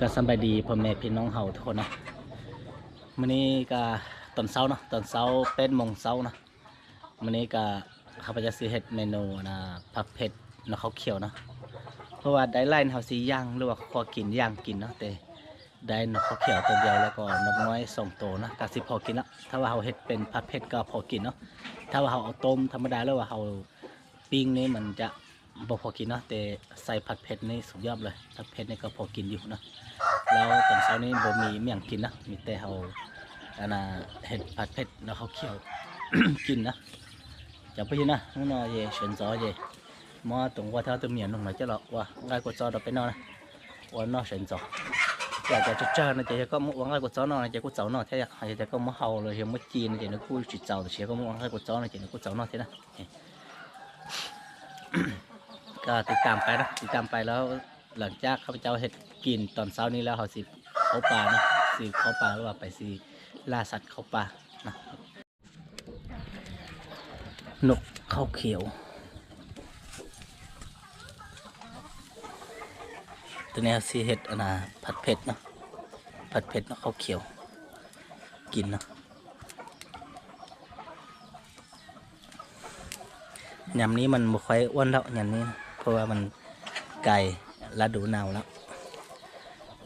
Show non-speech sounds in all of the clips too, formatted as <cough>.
ก็สบายดีพ่อแม่พี่น้องเฮาทุกคนนะมื้อนี้ก็ตอนเช้าเนาะตอนเช้าเป็นมงเช้านะมื้อนี้ก็ข้าพเจ้าสิเฮ็ดเมนูนะผักเผ็ดเนาะข้าวเขียวเนาะเพราะว่าได้ไล่เฮาสิย่างหรือว่าขอกินย่างกินเนาะแต่ได้นกข้าวเขียวตัวเดียวแล้วก็นกน้อยสองตัวนะก็สิพอกินละถ้าว่าเฮาเฮ็ดเป็นผัดเผ็ดก็พอกินเนาะถ้าว่าเฮาเอาต้มธรรมดาหรือว่าเฮาปิ้งนี่มันจะ บ่พอกินนะแต่ใส่ผัดเผ็ดในสุดยอดเลยผัดเผ็ดนี่ก็พอกินอยู่นะแล้วตอนเช้านี้บ่มีเมี่ยงกินนะมีแต่เขาอันน่ะเห็ดผัดเผ็ดแล้วเขาเคี่ยวกินนะจะไปนนะนู่นน่ะเย่เฉินซอเย่มอตรงว่าเท้าตัวเมียนลงมาเจ้าหรอว่าง่ายกว่าจอเราไปนอนนะวันนอเฉินซออยากจะจุดเจ้านะเจ๊ก็มวงไห้กูจ้านอนเจ๊กูเจ้านอนแท้อยากให้เจ๊ก็มเฮาเลยเฮียมจีนเจ๊นึกกูจุดเจ้าแต่เจ๊ก็มวงไห้กูจ้านอนเจ๊นึกกูเจ้านอนแท้นะ ก็ติดตามไปนะติดตามไปแล้วหลังจากข้าพเจ้าเห็ดกินตอนเช้านี้แล้วเขาสิเขาป่านะสิเขาป่าหรือว่าไปสิล่าสัตว์เขาป่านะนกเขาวเขียว ตัวนี้สิเห็ดอนน่ะผัดเผ็ดเนาะผัดเผ็ดนกเขาวเขียว กินเนาะยำนี้มันบ่ค่อยอ้วนแล้วยำนี้เพราะว่ามันไก่ฤดูหนาวแล้วจะ qua mình cày lá đủ nào lắm.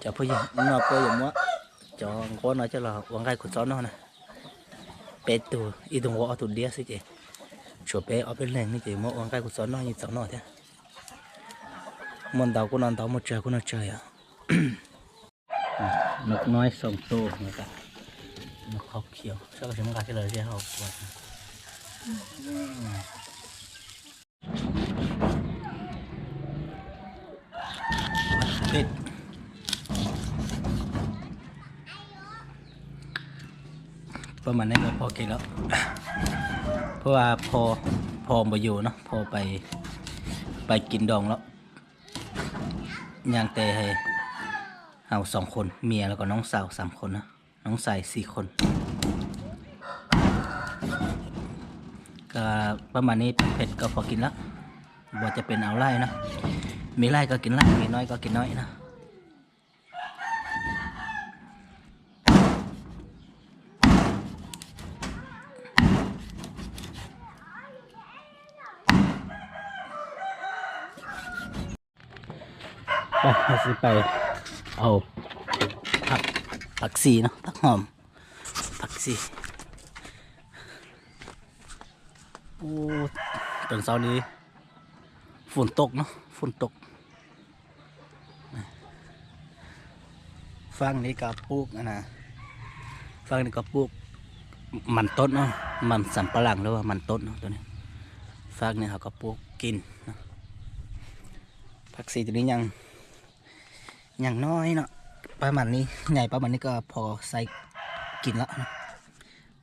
Cho bây giờ nó phơi dùng quá cho có nói cho là quăng gai của chó nó nè. Bé tù y đồng gõ tù đĩa xí chị. Chỗ bé ở bên này như chị mua quăng gai của chó nó như chó nó thế. Mòn đầu của nó đầu một trời của nó trời à <coughs> nó nói sông tô người ta. Nó khóc kiểu sao cái chúng ta cái lời ra học วดปิดประมาณนี้ก็พอกินแล้ว เพราะว่าพอพอมาอยู่เนาะพอไปไปกินดองแล้วย่างแต่ให้เอาสองคนเมียแล้วก็น้องสาวสามคนนะน้องใสายสี่คน ก็ประมาณนี้เผ็ดก็พอกินแล้วบ่จะเป็นเอาไล่นะ Mấy like có kiến lại, mấy nói có kiến nói nào. Đây, nó sẽ bày. Hộp Thật, thật xì nó, thật hòm Thật xì. Ô, tuần sau đi. Phun tục nó, phun tục ฟังนี้ก็ปลูกอะนะฟังนี้ก็ปลูกมันต้นเนาะมันสำปะหลังหรือว่ามันต้นเนาะตัวนี้ฟังนี้เขาก็ปลูกกินนะผักซีตัวนี้ยังย่างน้อยเนาะประมาณนี้ใหญ่ประมาณนี้ก็พอใส่กินละนะ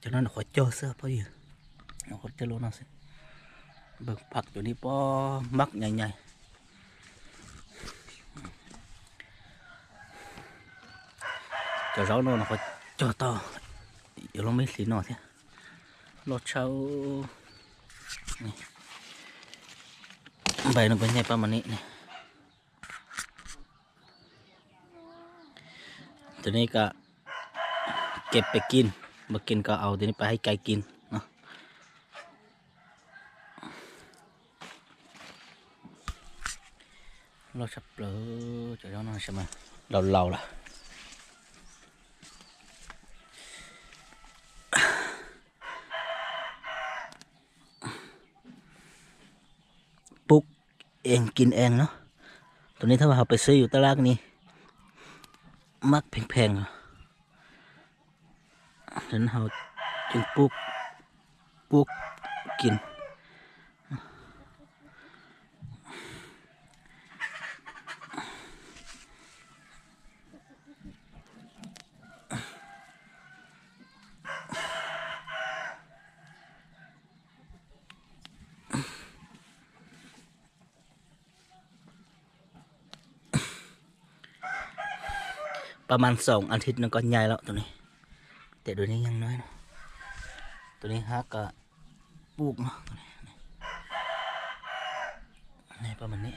จากนั้นขอโจเสื้อพออยู่ขอเจอรู้หน่อยสิเบิกผักตัวนี้ปอมักใหญ่ๆ านี่ใบหนึงเป็นใหญ่ประมาณนี้นี่ ตัวนี้ก็เก็บไปกินมากินก็เอาตัวนี้ไปให้ไก่กินเนาะเราชับเปลือจะย้อนมาใช่ไหมเราเราล่ะ เองกินเองเนาะตัวนี้ถ้าเราไปซื้ออยู่ตลาดนี้ มักแพงๆเหรอฉะนั้นเราจึงปลูกปลูกกิน ประมาณสองอาทิตย์นึงก็ใหญ่แล้วตัวนี้ แต่ตัวนี้ยังน้อยนะตัวนี้ฮักก็ปลูกเนาะนี้นี่ประมาณนี้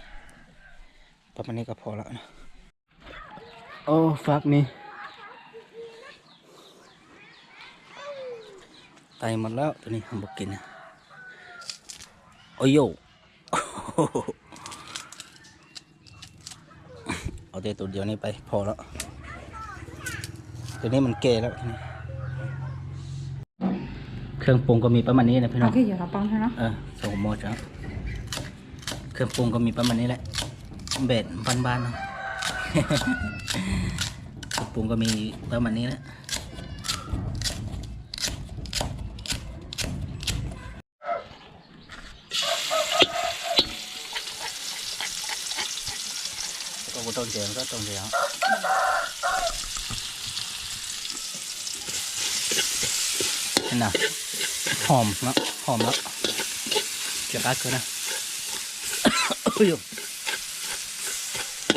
ประมาณนี้ก็พอแล้วนะโอ้ฟักนี่ไตหมดแล้วตัวนี้ทำบกินนะโอ้ยโยเอาแต่ตัวเดียวนี้ไปพอแล้ว ตัวนี้มันเกแล้วทีนี้เครื่องปรุงก็มีประมาณนี้นะพี่น้อง cái giờ là bông thôi nó เออส่งหมดแล้วเครื่องปรุงก็มีประมาณนี้แหละเบ็ดบ้านๆเนาะ เครื่องปรุงก็มีประมาณนี้แหละก็บ่ต้องเจียงก็ต้องเจียงเห็ นะหอมนะหอมแล้วเกี่ยวกักันนะอุ้ย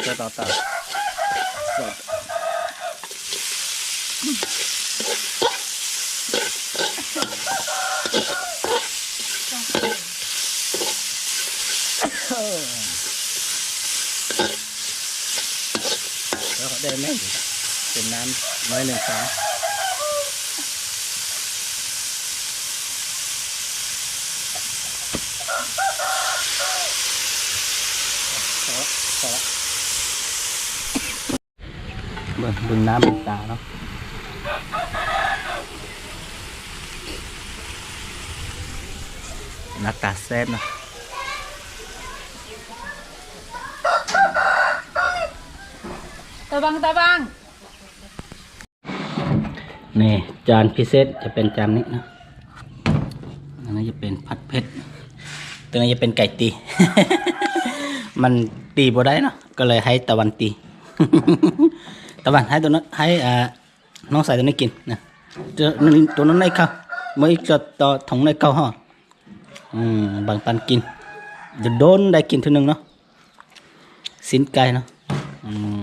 เจ้าต่อต่อแล้วเขาได้ไหมเป็นน้ำน้อยหนึ่งสอง เบิ่งเบิ่งน้ำเบิ่งตาเนาะหน้าตาแซ่บเนาะ tao băng tao băng นี่จานพิเศษจะเป็นจานนี้นะอันนี้จะเป็นผัดเผ็ดตัวนี้จะเป็นไก่ตี มันตีบ่ได้เนาะก็เลยให้ตะวันตี ตะวันให้ตัวนั้นให้อ่าน้องใส่ตัวนี้กินนะตัวนั้นตัวนั้นในข้าวไม่จะต่อถงในข้าวห่ออืมบางปันกินเดี๋ยวโดนได้กินทีนึงเนาะสินไก่เนาะอืม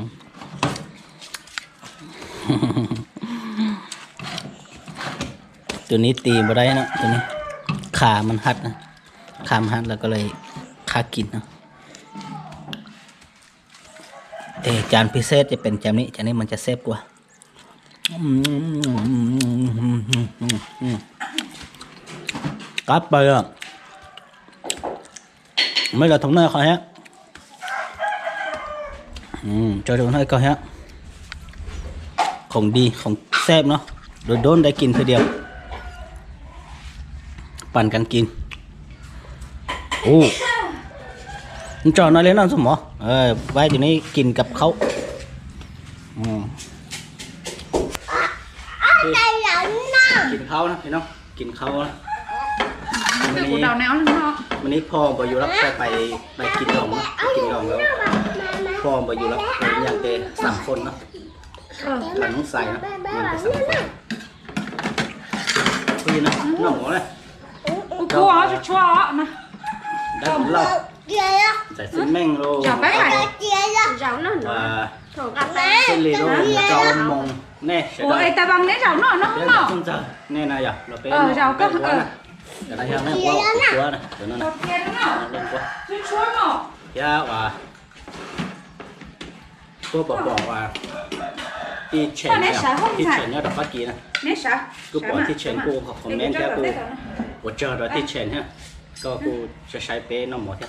ตัวนี้ตีบ่ได้เนาะตัวนี้ขามันหัดนะขามันหัดแล้วก็เลยคากินเนาะ แต่จานพิเศษจะเป็นจานนี้จานนี้มันจะเซฟกว่าอืมกลับไปอะไม่ là thống nơi khỏi hết ừ, cho thống nơi coi hết ของดีของแซ่บเนาะโดยโดนได้กินทีเดียว ปั่นกันกินโอ้ มันจอดหน่อยเลยนะสมอเออไว้อยู่นี่กินกับเขาอืมกินเขานะพี่น้องกินเขานะวัน cái นี้ củ đào néo lên nó วันนี้พ่อไปอยู่รับไปไปไปกินดองนะไปกินดองแล้วพ่อไปอยู่รับไปอย่างเตสามคนเนาะ ờ หลังน้องใส่นะมันไปสามคนคุยนะน้องหมอเลย củ cua ó cho chua ó nè ได้ของเรา giải sinh mèn rồi chào bác này dạ, rau nó nữa xin lì dạ. luôn rau mồng nè ủa ta bằng nè rau nó nó không nè này à nó cái rau cơ ờ. cái này nó quá quá này nó nó. Lên quá chuối mỏ dạ và cô bỏ bỏ và thì chuyển nè thì chuyển nó đọc phát kỳ nè. Nè sao cứ bỏ thì chuyển cô học comment theo cô. của chờ rồi thì chuyển ha cô cô sẽ sai bé nó mỏ theo.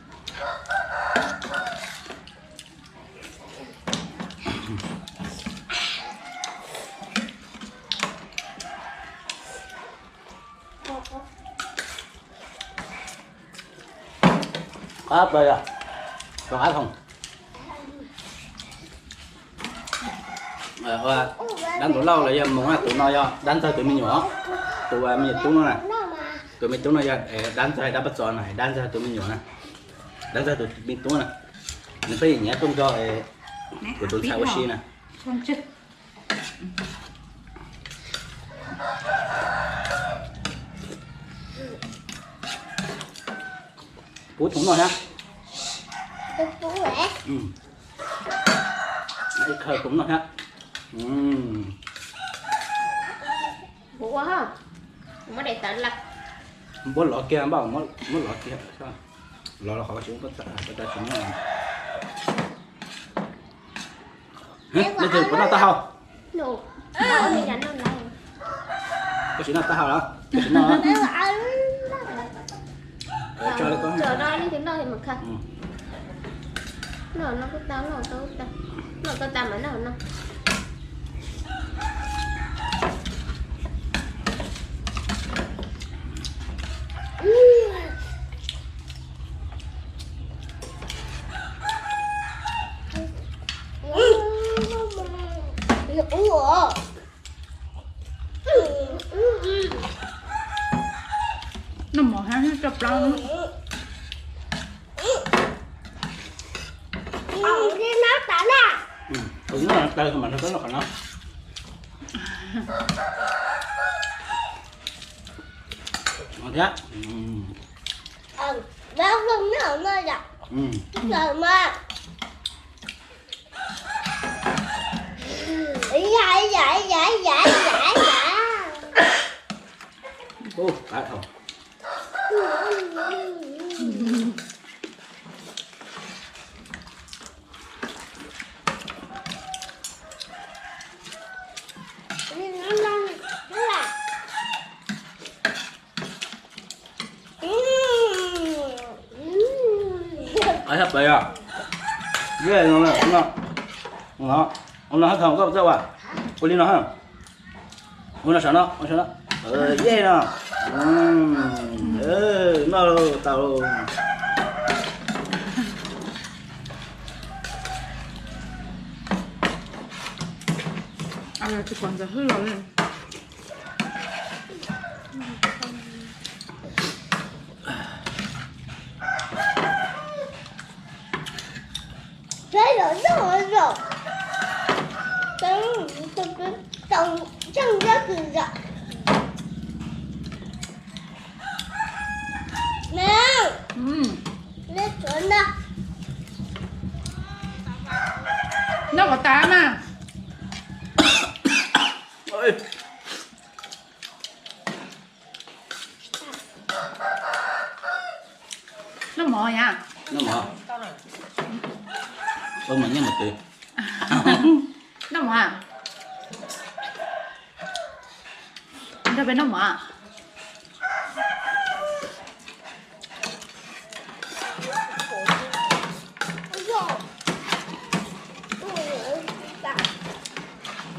áp đây à còn áp không? À, hoa đánh tủ lâu là giờ muốn tủ no do. Đánh thôi tụi mình nhỏ. Tụi à, mình tủ nó này. Tụi mình tủ nó do. Đánh thôi đã bắt sò này. Đánh thôi tụi mình nhỏ này. Đánh thôi tụi mình tủ này. Mình phải nhớ trong cho của tụi sao nè cuối thúng rồi ha. Cuối thúng rồi ừ. Đấy khờ thúng rồi ha. Ừ. Bố ha. Mới để tận lật bố lọ kia bảo mới mới lọ kia sao? Lọ là khó xuống bất tận bất tận xuống rồi. Bây giờ có nào ta không có chuyện nào ta không đó? Có chuyện nào để cho nó đi tiếng nào thì mặc thật Nào nó cứ tao nào tao tao Nào tao tao mà nào nào Ooh. 뭐 향이 짭랑 이게 나타나 응 이게 나타나 그만 나타나 가나 어디야 응나 그러면 안 나야 응 엄마 야야야야야야 오, 아, 어. 嗯。哎呀，白呀，野人了，那，啊，我拿他看，我不在玩，我领他，我拿上了，我上了，呃，野人呢，嗯。ừ no đâu tao 아야 그 관자 흘러는 Đây rồi, rồi. Tao tao tao tao tao ra cửa rồi. Mèo. Ừ. Nó đó. Nó có tám à. Nó mò nha. À? Nó mò. Ôi mà nhé mà tì. Nó mò. À? Nó bên nó mò.